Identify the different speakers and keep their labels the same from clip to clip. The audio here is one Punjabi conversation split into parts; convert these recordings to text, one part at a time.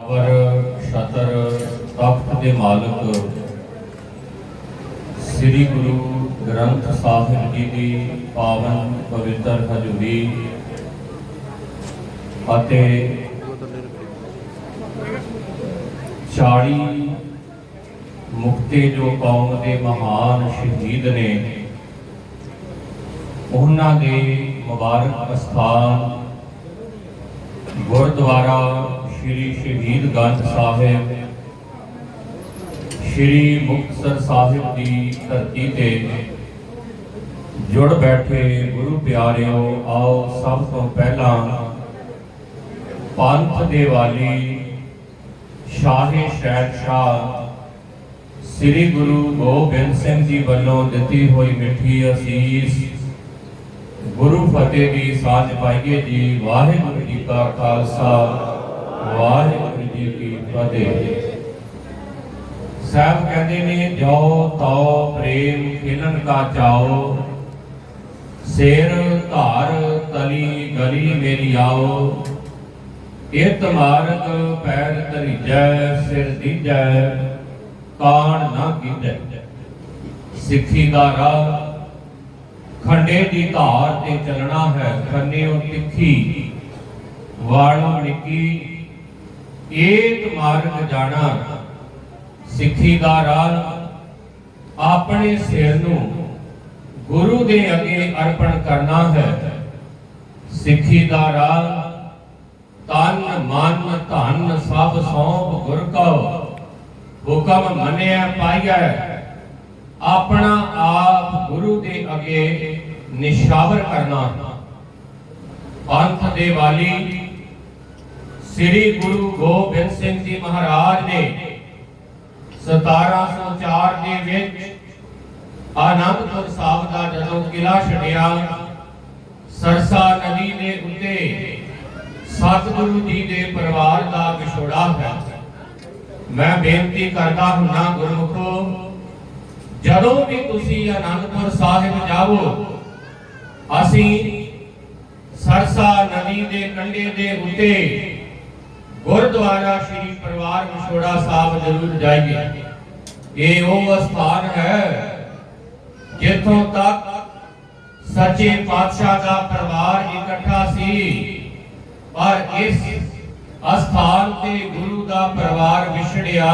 Speaker 1: ਅਵਰ ਛਤਰ ਤਖਤ ਦੇ ਮਾਲਕ ਸ੍ਰੀ ਗੁਰੂ ਗ੍ਰੰਥ ਸਾਹਿਬ ਜੀ ਦੀ ਪਾਵਨ ਪਵਿੱਤਰ ਹਜ਼ੂਰੀ ਅਤੇ 40 ਮੁਕਤੇ ਜੋ ਕੌਮ ਦੇ ਮਹਾਨ ਸ਼ਹੀਦ ਨੇ, ਉਹਨਾਂ ਦੇ ਮੁਬਾਰਕ ਅਸਥਾਨ ਗੁਰਦੁਆਰਾ ਸ਼੍ਰੀ ਸ਼ਹੀਦ ਗੰਜ ਸਾਹਿਬ ਸ਼੍ਰੀ ਮੁਕਤਸਰ ਸਾਹਿਬ ਦੀ ਧਰਤੀ ਤੇ ਜੁੜ ਬੈਠੇ ਗੁਰੂ ਪਿਆਰਿਓ, ਆਓ ਸਭ ਤੋਂ ਪਹਿਲਾਂ ਪੰਥ ਦੇ ਵਾਲੀ ਸ਼ਾਹੀ ਸ਼ਹਿਨਸ਼ਾਹ ਸ੍ਰੀ ਗੁਰੂ ਗੋਬਿੰਦ ਸਿੰਘ ਜੀ ਵੱਲੋਂ ਦਿੱਤੀ ਹੋਈ ਮਿੱਠੀ ਅਸੀਸ ਗੁਰੂ ਫਤਿਹ ਦੀ ਸਾਂਝ ਪਾਈਏ ਜੀ, ਵਾਹਿਗੁਰੂ ਜੀ ਕਾ ਖਾਲਸਾ, ਵਾਹਿਗੁਰੂ ਜੀ ਕੀ ਫਤਿਹ। ਸਾਹਿਬ ਕਹਿੰਦੇ ਨੇ, ਜੋ ਤਉ ਪ੍ਰੇਮ ਖਿਲਨ ਕਾ ਚਾਓ ਸਿਰ ਧਾਰ ਤਲੀ ਗਲੀ ਮੇਰੀ ਆਓ। ਇਤ ਮਾਰਗ ਪੈਰ ਧਰੀਜੈ, ਸਿਰ ਦੀਜੈ, ਕਾਣ ਨਾ ਕੀਜੈ। ਸਿੱਖੀ ਦਾ ਰਾਹ, ਖੰਡੇ ਦੀ ਧਾਰ ਤੇ ਚੱਲਣਾ ਹੈ ਖੰਨਿਓ ਤਿੱਖੀ, ਵਾਲੋਂ ਨਿੱਕੀ। ਏਕ ਮਾਰਗ ਜਾਣਾ ਸਿੱਖੀ ਦਾ ਰਾਹ ਆਪਣੇ ਸਿਰ ਨੂੰ ਗੁਰੂ ਦੇ ਅੱਗੇ ਅਰਪਣ ਕਰਨਾ ਹੈ। ਸਿੱਖੀ ਦਾ ਰਾਹ ਤਨ ਮਨ ਧਨ ਸਭ ਸੌਂਪ ਗੁਰ ਕਉ। ਹੁਕਮ ਮੰਨਿਆ ਪਾਈਐ। ਆਪਣਾ ਆਪ ਗੁਰੂ ਦੇ ਅੱਗੇ ਨਿਸ਼ਾਵਰ ਕਰਨਾ। ਪੰਥ ਦੇ ਵਾਲੀ ਸ੍ਰੀ ਗੁਰੂ ਗੋਬਿੰਦ ਸਿੰਘ ਜੀ ਮਹਾਰਾਜ ਨੇ 1704 ਦੇ ਵਿੱਚ ਆਨੰਦਪੁਰ ਸਾਹਿਬ ਦਾ ਜਦੋਂ ਕਿਲਾ ਛੱਡਿਆ, ਸਰਸਾ ਨਦੀ ਦੇ ਉੱਤੇ ਸਤਿਗੁਰੂ ਜੀ ਦੇ ਪਰਿਵਾਰ ਦਾ ਵਿਛੋੜਾ ਹੋਇਆ। ਮੈਂ ਬੇਨਤੀ ਕਰਦਾ ਹੁੰਨਾ ਗੁਰਮੁਖੋ, ਜਦੋਂ ਵੀ ਤੁਸੀਂ ਆਨੰਦਪੁਰ ਸਾਹਿਬ ਜਾਵੋ, ਅਸੀਂ ਸਰਸਾ ਨਦੀ ਦੇ ਕੰਢੇ ਦੇ ਉੱਤੇ ਗੁਰਦੁਆਰਾ ਸ੍ਰੀ ਪਰਿਵਾਰ ਵਿਛੋੜਾ ਸਾਹਿਬ ਜ਼ਰੂਰ ਜਾਈਏ। ਇਹ ਉਹ ਸਥਾਨ ਹੈ ਜਿੱਥੋਂ ਤੱਕ ਸੱਚੇ ਪਾਤਸ਼ਾਹ ਦਾ ਪਰਿਵਾਰ ਇਕੱਠਾ ਸੀ। ਪਰ ਇਸ ਅਸਥਾਨ ਤੇ ਗੁਰੂ ਦਾ ਪਰਿਵਾਰ ਵਿਛੜਿਆ,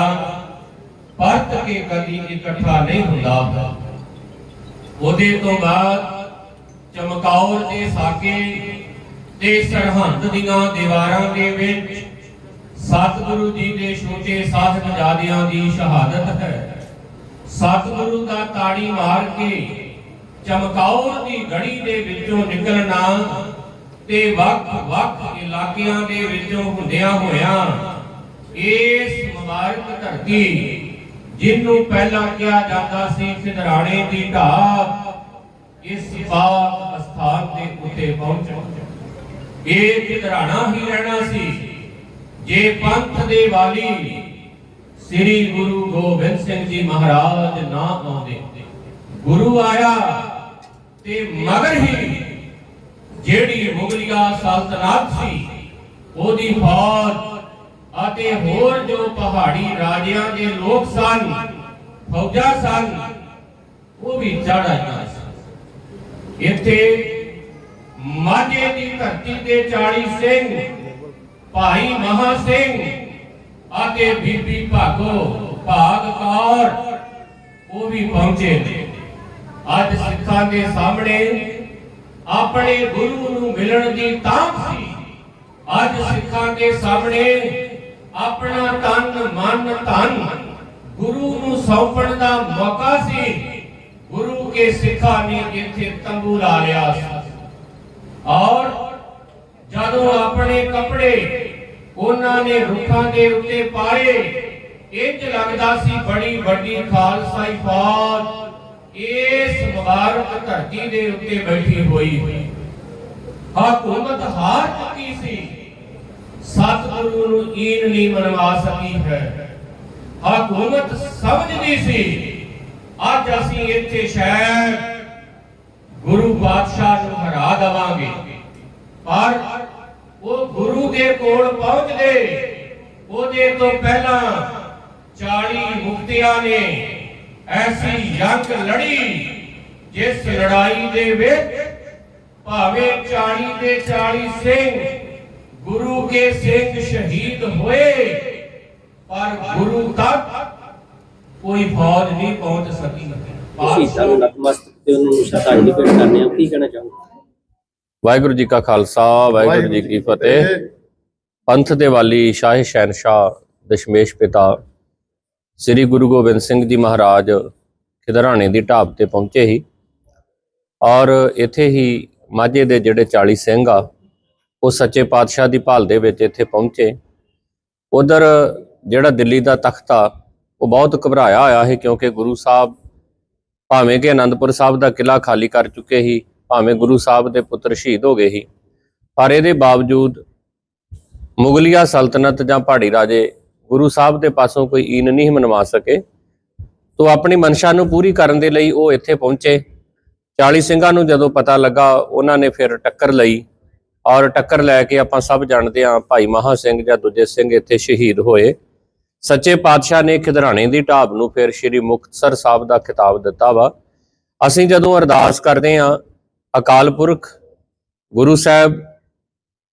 Speaker 1: ਪਰਤ ਕੇ ਕਦੀ ਇਕੱਠਾ ਨਹੀਂ ਹੁੰਦਾ। ਉਹਦੇ ਤੋਂ ਬਾਅਦ ਚਮਕੌਰ ਦੇ ਸਾਕੇ ਤੇ ਸਰਹੰਦ ਦੀਆਂ ਦੀਵਾਰਾਂ ਦੇ ਵਿੱਚ ਸਤਿਗੁਰੂ ਜੀ ਦੇ ਛੋਟੇ ਸਾਹਿਬਜ਼ਾਦਿਆਂ ਦੀ ਸ਼ਹਾਦਤ ਹੈ। ਸਤਿਗੁਰੂ ਦਾ ਤਾੜੀ ਮਾਰ ਕੇ ਚਮਕੌਰ ਦੀ ਗੜੀ ਦੇ ਵਿੱਚੋਂ ਨਿਕਲਣਾ ਤੇ ਵੱਖ-ਵੱਖ ਇਲਾਕਿਆਂ ਦੇ ਵਿੱਚੋਂ ਹੁੰਦਿਆਂ ਹੋਇਆਂ ਇਸ ਮੁਬਾਰਕ ਧਰਤੀ ਜਿਹਨੂੰ ਪਹਿਲਾਂ ਕਿਹਾ ਜਾਂਦਾ ਸੀ ਸਿਧਰਾਣੇ ਦੀ ਢਾਬ, ਇਸ ਪਾਕ ਸਥਾਨ ਦੇ ਉੱਤੇ ਪਹੁੰਚੋ ਇਹ ਖਿਦਰਾਣਾ ਹੀ ਰਹਿਣਾ ਸੀ। ਜੇ ਪੰਥ ਦੇ ਵਾਲੀ ਸ੍ਰੀ ਗੁਰੂ ਗੋਬਿੰਦ ਸਿੰਘ ਜੀ ਮਹਾਰਾਜ ਨਾ ਆਉਂਦੇ, ਗੁਰੂ ਆਇਆ ਤੇ ਮਗਰ ਹੀ ਜਿਹੜੀ ਮੁਗਲਿਆ ਸਲਤਨਤ ਸੀ, ਉਹਦੀ ਫੌਜ ਅਤੇ ਹੋਰ ਜੋ ਪਹਾੜੀ ਰਾਜਿਆਂ ਦੇ ਲੋਕ ਸਨ, ਫੌਜਾਂ ਸਨ, ਉਹ ਵੀ ਚੜ ਆਈਆਂ ਇੱਥੇ ਮਾਝੇ ਦੀ ਧਰਤੀ ਤੇ 40 ਸਿੰਘ ਭਾਈ ਮਹਾ ਸਿੰਘ ਅਤੇ ਬੀਬੀ ਭਾਗੋ ਭਾਗ ਕੌਰ, ਉਹ ਵੀ ਪਹੁੰਚੇ ਅੱਜ ਸਿੱਖਾਂ ਦੇ ਸਾਹਮਣੇ ਆਪਣੇ ਗੁਰੂ ਨੂੰ ਮਿਲਣ ਦੀ ਤਾਂਘ ਸੀ। ਅੱਜ ਸਿੱਖਾਂ ਦੇ ਸਾਹਮਣੇ ਆਪਣਾ ਤਨ, ਮਨ, ਧਨ ਗੁਰੂ ਨੂੰ ਸੌਂਪਣ ਦਾ ਮੌਕਾ ਸੀ। ਗੁਰੂ ਕੇ ਸਿੱਖਾਂ ਨੇ ਇੱਥੇ ਤੰਬੂ ਲਾ ਲਿਆ ਔਰ ਜਦੋਂ ਆਪਣੇ ਕੱਪੜੇ ਉਹਨਾਂ ਨੇ ਰੁੱਖਾਂ ਦੇ ਉੱਤੇ ਪਾਏ ਇੰਜ ਲੱਗਦਾ ਸੀ ਬੜੀ ਵੱਡੀ ਖਾਲਸਾਈ ਫੌਜ
Speaker 2: ਇਸ ਮੁਬਾਰਕ ਧਰਤੀ ਦੇ ਉੱਤੇ ਬੈਠੀ ਹੋਈ। ਹਕੂਮਤ ਹਾਰ ਚੁੱਕੀ ਸੀ। ਸਤਿਗੁਰੂ ਨੂੰ ਈਨ ਨਹੀਂ ਮਨਵਾ ਸਕੀ ਹੈ। ਹਕੂਮਤ ਸਮਝਦੀ ਸੀ, ਅੱਜ ਅਸੀਂ ਇੱਥੇ ਸ਼ਾਇਦ ਗੁਰੂ ਬਾਦਸ਼ਾਹ ਨੂੰ ਹਰਾ ਦਵਾਂਗੇ। ਪਰ ਉਹ ਗੁਰੂ ਦੇ ਕੋਲ ਪਹੁੰਚਦੇ ਉਹਦੇ ਤੋਂ ਪਹਿਲਾਂ 40 ਮੁਕਤਿਆਂ ਨੇ ਐਸੀ ਜੰਗ ਲੜੀ, ਜਿਸ ਲੜਾਈ ਦੇ ਵਿੱਚ ਭਾਵੇਂ 40 ਦੇ 40 ਸਿੰਘ ਗੁਰੂ ਕੇ ਸਿੰਘ ਸ਼ਹੀਦ ਹੋਏ, ਪਰ ਗੁਰੂ ਤੱਕ ਕੋਈ ਫੌਜ ਨਹੀਂ ਪਹੁੰਚ ਸਕੀ।
Speaker 3: ਸ਼ਹੀਦਾਂ ਨੂੰ ਨਤਮਸਤਕ ਤੇ ਉਹਨਾਂ ਨੂੰ ਸ਼ਰਧਾਂਜਲੀ ਭੇਟ ਕਰਨੇ ਆ, ਕੀ ਕਹਿਣਾ ਚਾਹੋਗੇ?
Speaker 1: ਵਾਹਿਗੁਰੂ ਜੀ ਕਾ ਖਾਲਸਾ ਵਾਹਿਗੁਰੂ ਜੀ ਕੀ ਫਤਿਹ। ਪੰਥ ਦੇ ਵਾਲੀ ਸ਼ਾਹ ਸ਼ਹਿਨशाह ਦਸ਼ਮੇਸ਼ ਪਿਤਾ ਸ੍ਰੀ ਗੁਰੂ ਗੋਬਿੰਦ ਸਿੰਘ ਜੀ ਮਹਾਰਾਜ ਖਿਦਰਾਣੇ ਦੀ ਢਾਬ ਤੇ ਪਹੁੰਚੇ ਹੀ ਔਰ ਇੱਥੇ ਹੀ ਮਾਝੇ ਦੇ ਜਿਹੜੇ 40 ਸਿੰਘ ਆ ਉਹ ਸੱਚੇ ਪਾਤਸ਼ਾਹ ਦੀ ਭਾਲ ਦੇ ਵਿੱਚ ਇੱਥੇ ਪਹੁੰਚੇ। ਉਧਰ ਜਿਹੜਾ ਦਿੱਲੀ ਦਾ ਤਖਤ ਆ ਉਹ ਬਹੁਤ ਘਬਰਾਇਆ ਹੋਇਆ ਹੈ ਕਿਉਂਕਿ ਗੁਰੂ ਸਾਹਿਬ ਭਾਵੇਂ ਕਿ ਆਨੰਦਪੁਰ ਸਾਹਿਬ ਦਾ ਕਿਲਾ ਖਾਲੀ ਕਰ ਚੁੱਕੇ ਹੀ ਭਾਵੇਂ ਗੁਰੂ ਸਾਹਿਬ ਦੇ ਪੁੱਤਰ ਸ਼ਹੀਦ ਹੋ ਗਏ ਸੀ, ਪਰ ਇਹਦੇ ਬਾਵਜੂਦ ਮੁਗਲਿਆ ਸਲਤਨਤ ਜਾਂ ਪਹਾੜੀ ਰਾਜੇ ਗੁਰੂ ਸਾਹਿਬ ਦੇ ਪਾਸੋਂ ਕੋਈ ਈਨ ਨਹੀਂ ਮਨਵਾ ਸਕੇ, ਤੋਂ ਆਪਣੀ ਮਨਸ਼ਾ ਨੂੰ ਪੂਰੀ ਕਰਨ ਦੇ ਲਈ ਉਹ ਇੱਥੇ ਪਹੁੰਚੇ। 40 ਸਿੰਘਾਂ ਨੂੰ ਜਦੋਂ ਪਤਾ ਲੱਗਾ, ਉਹਨਾਂ ਨੇ ਫਿਰ ਟੱਕਰ ਲਈ ਔਰ ਟੱਕਰ ਲੈ ਕੇ ਆਪਾਂ ਸਭ ਜਾਣਦੇ ਹਾਂ ਭਾਈ ਮਹਾ ਸਿੰਘ ਜਾਂ ਦੂਜੇ ਸਿੰਘ ਇੱਥੇ ਸ਼ਹੀਦ ਹੋਏ। ਸੱਚੇ ਪਾਤਸ਼ਾਹ ਨੇ ਖਿਦਰਾਣੇ ਦੀ ਢਾਬ ਨੂੰ ਫਿਰ ਸ੍ਰੀ ਮੁਕਤਸਰ ਸਾਹਿਬ ਦਾ ਖਿਤਾਬ ਦਿੱਤਾ ਵਾ। ਅਸੀਂ ਜਦੋਂ ਅਰਦਾਸ ਕਰਦੇ ਹਾਂ ਅਕਾਲ ਪੁਰਖ, ਗੁਰੂ ਸਾਹਿਬ,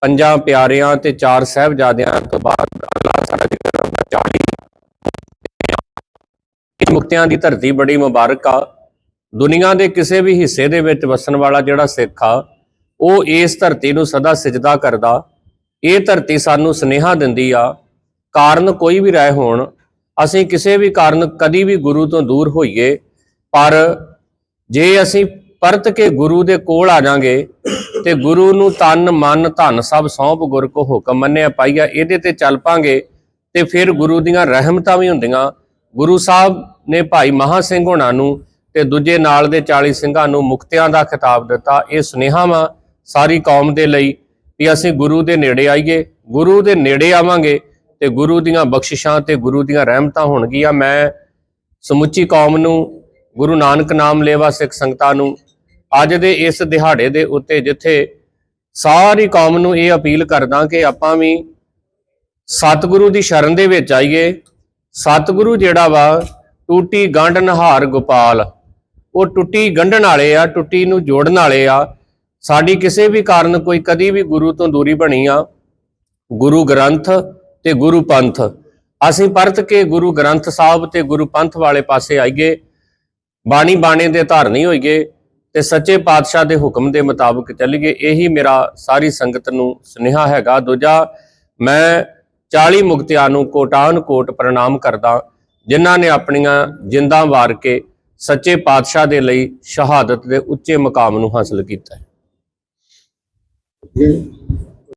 Speaker 1: ਪੰਜਾਂ ਪਿਆਰਿਆਂ ਤੇ ਚਾਰ ਸਾਹਿਬਜ਼ਾਦਿਆਂ ਤੋਂ ਬਾਅਦ ਅੱਲਾਹ ਸਾਡਾ ਜ਼ਿਕਰ ਹੁੰਦਾ 40 ਇਹ ਮੁਕਤਿਆਂ ਦੀ ਧਰਤੀ ਬੜੀ ਮੁਬਾਰਕ ਆ। ਦੁਨੀਆ ਦੇ ਕਿਸੇ ਵੀ ਹਿੱਸੇ ਦੇ ਵਿੱਚ ਵਸਣ ਵਾਲਾ ਜਿਹੜਾ ਸਿੱਖ ਆ, ਉਹ ਇਸ ਧਰਤੀ ਨੂੰ ਸਦਾ ਸਜਦਾ ਕਰਦਾ। ਇਹ ਧਰਤੀ ਸਾਨੂੰ ਸਨੇਹਾ ਦਿੰਦੀ ਆ, ਕਾਰਨ ਕੋਈ ਵੀ ਰਹਿ ਹੋਣ, ਅਸੀਂ ਕਿਸੇ ਵੀ ਕਾਰਨ ਕਦੀ ਵੀ ਗੁਰੂ ਤੋਂ ਦੂਰ ਹੋਈਏ, ਪਰ ਜੇ ਅਸੀਂ ਪਰਤ ਕੇ ਗੁਰੂ ਦੇ ਕੋਲ ਆ ਜਾਾਂਗੇ ਤੇ ਗੁਰੂ ਨੂੰ ਤਨ, ਮਨ, ਧਨ ਸਭ ਸੌਂਪ ਗੁਰ ਕੋ ਹੁਕਮ ਮੰਨਿਆ ਪਾਈਆ। ਇਹਦੇ ਤੇ ਚੱਲ ਪਾਂਗੇ ਤੇ ਫਿਰ ਗੁਰੂ ਦੀਆਂ ਰਹਿਮਤਾਂ ਵੀ ਹੁੰਦੀਆਂ। ਗੁਰੂ ਸਾਹਿਬ ਨੇ ਭਾਈ ਮਹਾ ਸਿੰਘ ਹੋਣਾ ਨੂੰ ਤੇ ਦੂਜੇ ਨਾਲ ਦੇ 40 ਸਿੰਘਾਂ ਨੂੰ ਮੁਕਤਿਆਂ ਦਾ ਖਿਤਾਬ ਦਿੱਤਾ। ਇਹ ਸੁਨੇਹਾ ਵਾ ਸਾਰੀ ਕੌਮ ਦੇ ਲਈ ਵੀ ਅਸੀਂ ਗੁਰੂ ਦੇ ਨੇੜੇ ਆਈਏ। ਗੁਰੂ ਦੇ ਨੇੜੇ ਆਵਾਂਗੇ ਤੇ ਗੁਰੂ ਦੀਆਂ ਬਖਸ਼ਿਸ਼ਾਂ ਤੇ ਗੁਰੂ ਦੀਆਂ ਰਹਿਮਤਾਂ ਹੋਣਗੀਆਂ। ਮੈਂ ਸਮੁੱਚੀ ਕੌਮ ਨੂੰ, ਗੁਰੂ ਨਾਨਕ ਨਾਮ ਲੇਵਾ ਸਿੱਖ ਸੰਗਤਾਂ ਨੂੰ ਅੱਜ ਦੇ ਇਸ ਦਿਹਾੜੇ ਦੇ ਉੱਤੇ ਜਿੱਥੇ ਸਾਰੀ ਕੌਮ ਨੂੰ ਇਹ ਅਪੀਲ ਕਰਦਾ ਕਿ ਆਪਾਂ ਵੀ ਸਤਿਗੁਰੂ ਦੀ ਸ਼ਰਨ ਦੇ ਵਿੱਚ ਆਈਏ। ਸਤਿਗੁਰੂ ਜਿਹੜਾ ਵਾ, ਟੂਟੀ ਗੰਢ ਨਹਾਰ ਗੋਪਾਲ। ਉਹ ਟੁੱਟੀ ਗੰਢਣ ਵਾਲੇ ਆ, ਟੁੱਟੀ ਨੂੰ ਜੋੜਨ ਵਾਲੇ ਆ। ਸਾਡੀ ਕਿਸੇ ਵੀ ਕਾਰਨ ਕੋਈ ਕਦੀ ਵੀ ਗੁਰੂ ਤੋਂ ਦੂਰੀ ਬਣੀ ਆ। ਗੁਰੂ ਗ੍ਰੰਥ ਤੇ ਗੁਰੂ ਪੰਥ। ਅਸੀਂ ਪਰਤ ਕੇ ਗੁਰੂ ਗ੍ਰੰਥ ਸਾਹਿਬ ਤੇ ਗੁਰੂ ਪੰਥ ਵਾਲੇ ਪਾਸੇ ਆਈਏ। ਬਾਣੀ ਬਾਣੇ ਦੇ ਧਾਰਨੀ ਹੋਈਏ। ਤੇ ਸੱਚੇ ਪਾਤਸ਼ਾਹ ਦੇ ਹੁਕਮ ਦੇ ਮੁਤਾਬਕ ਚੱਲੀਏ, ਇਹੀ ਮੇਰਾ ਸਾਰੀ ਸੰਗਤ ਨੂੰ ਸੁਨੇਹਾ ਹੈਗਾ। ਦੂਜਾ, ਮੈਂ 40 ਮੁਕਤਿਆਂ ਨੂੰ ਕੋਟਾਨ ਕੋਟ ਪ੍ਰਣਾਮ ਕਰਦਾ, ਜਿਨ੍ਹਾਂ ਨੇ ਆਪਣੀਆਂ ਜਿੰਦਾਂ ਵਾਰ ਕੇ ਸੱਚੇ ਪਾਤਸ਼ਾਹ ਦੇ ਲਈ ਸ਼ਹਾਦਤ ਦੇ ਉੱਚੇ ਮਕਾਮ ਨੂੰ ਹਾਸਲ ਕੀਤਾ ਹੈ।